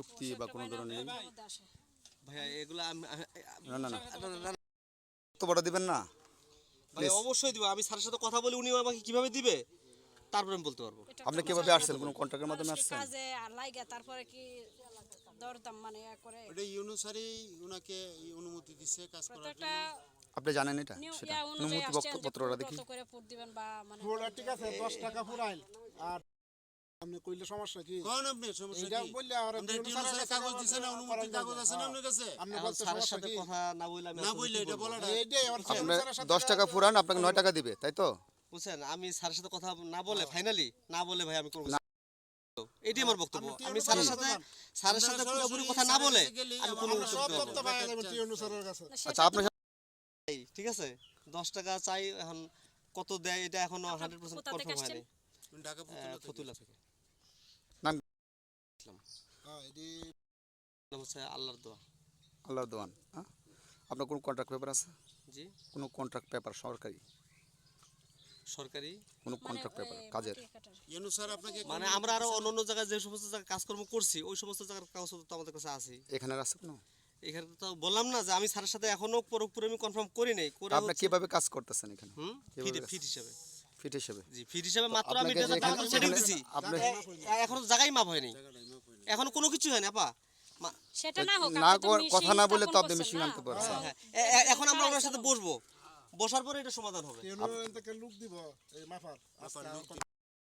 চুক্তি বা কোনো ধরনের ভাইয়া এগুলো আমি না না না। তো বড় দিবেন না? ভাই অবশ্যই দিব। আমি স্যারের সাথে কথা বলি উনি আমাকে কীভাবে দিবে তারপরে আমি বলতে পারব। আপনি কীভাবে আসছেন? কোনো কন্ট্রাক্টের মাধ্যমে আসছেন? কাজে লাইগা তারপরে কি দরদাম মানে করে? এটা অনুমতি দিচ্ছে কাজ করার জন্য। আপনি জানেন এটা? সেটা অনুমতি পত্রটা দেখি। কত দিবেন বা মানে ঠিক আছে দশ টাকা আর আপনি কইলে সমস্যা কি? কোন আপনি? সমস্যা এইটা কি? বললে আর অনুসারে কাজ কাগজ দিছে না? অনুমতি কাগজ আছে না আপনার কাছে? আপনি বলতে সমস্যা সাথে কি? কথা না বললে আমি না কি এটা বলব? বলাটা এইটাই আমার আপনি অনুসারের সাথে দশ টাকা ফুরান আপনাকে নয় টাকা দিবে তাই তো? বুঝছেন আমি স্যারের সাথে কথা না বলে ফাইনালি না বলে ভাই আমি করব। না। এটাই আমার বক্তব্য। আমি স্যারের সাথে স্যারের সাথে পুরোপুরি কথা না বলে আমি কোনো আচ্ছা আপনার ঠিক আছে? দশ টাকা চাই এখন কত দেয় এটা এখনও হান্ড্রেড পার্সেন্ট কোথা থেকে কনফার্ম হয়নি। ঢাকা পুতুলা থেকে। ফতুল্লা থেকে। হ্যাঁ এটি নাম? হচ্ছে আল্লাহর দোয়া। আল্লাহর দোয়ান হ্যাঁ? আপনার কোনো কন্ট্রাক্ট পেপার আছে? জি। কোনো কন্ট্রাক্ট পেপার সরকারি? সরকারি। কোনো মানে কন্ট্রাক্ট পেপার কাজের? অনুসারে আপনাকে মানে আমরা আরও অন্য অন্য জায়গায় যে সমস্ত জায়গায় কাজকর্ম করছি ওই সমস্ত জায়গার কাগজপত্র তো আমাদের কাছে আছে এখানে আছে কোনো? এখানে তো বললাম না যে আমি স্যারের সাথে এখনও পুরোপুরি আমি কনফার্ম করি নাই করে আপনি কীভাবে কাজ করতেছেন এখানে? হুম? ফিট হিসাবে। ফিট হিসেবে। জি ফিট হিসেবে মাত্র আমি সেটিং দিছি। আপনি এখনও জায়গায় মাপ হয়নি। এখনও কোনো কিছু হয়নি আপা? সেটা না হোক না কথা না বলে তো আপনি মেশিন আনতে পারছেন। হ্যাঁ, এ- এখন আমরা ওনার সাথে বসবো। বসার পরে এটা সমাধান হবে। লুক দিব? এই মাফার আজকে